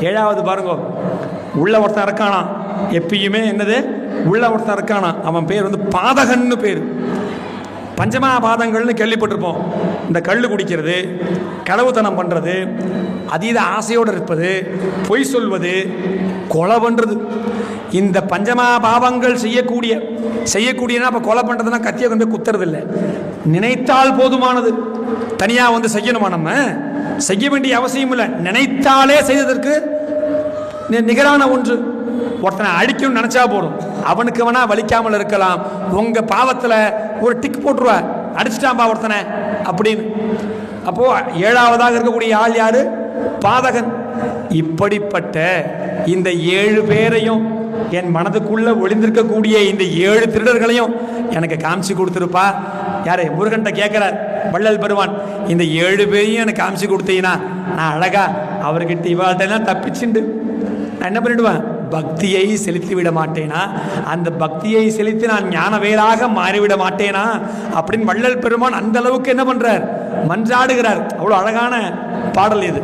ஏழாவது பாருங்க. உள்ள ஒருத்தன் இருக்கானா? எப்பயுமே என்னது? உள்ள ஒருத்தன் இருக்கானா? அவன் பேர் வந்து பாதகன்னு பேர். பஞ்சமா பாதங்கள்னு கேள்விப்பட்டிருப்போம். இந்த கல் குடிக்கிறது களவுத்தனம் பண்ணுறது அதீத ஆசையோடு இருப்பது பொய் சொல்வது கொலை பண்ணுறது இந்த பஞ்சமா பாவங்கள் செய்யக்கூடிய செய்யக்கூடியனா அப்போ கொலை பண்ணுறதுனா கத்தியை கொண்டு குத்துறது இல்லை நினைத்தால் போதுமானது. தனியாக வந்து செய்யணுமா நம்ம? செய்ய வேண்டிய அவசியம் இல்லை. நினைத்தாலே செய்ததற்கு நிகரான ஒன்று. ஒருத்தனை அடிக்கணும்னு நினைச்சா போதும். அவனுக்கு வேணா வலிக்காமல் இருக்கலாம். உங்க பாவத்தில் ஒரு டிக் போட்டுருவா. அடிச்சிட்டான்பா ஒருத்தனை. அப்படின்னு. அப்போ ஏழாவதாக இருக்கக்கூடிய ஆள் யாரு? பாதகன். இப்படிப்பட்ட இந்த ஏழு பேரையும் என் மனதுக்குள்ள ஒளிந்திருக்கக்கூடிய இந்த ஏழு திருடர்களையும் எனக்கு காமிச்சு கொடுத்துருப்பா. யாரு? முருகன்ட்ட கேட்கிறார் வள்ளல் பெருவான் இந்த ஏழு பேரையும் எனக்கு காமிச்சு கொடுத்தீங்கன்னா நான் அழகா அவர்கிட்ட இவாள்கிட்ட தப்பிச்சுண்டு நான் என்ன பண்ணிடுவேன்? பக்தியை செலுத்தி விட மாட்டேனா? அந்த பக்தியை செலுத்தி நான் ஞானவேலாக மாறிவிட மாட்டேனா? அப்படின்னு வள்ளல் பெருமான் அந்த அளவுக்கு என்ன பண்றார்? மன்றாடுகிறார். அவ்வளோ அழகான பாடல் இது.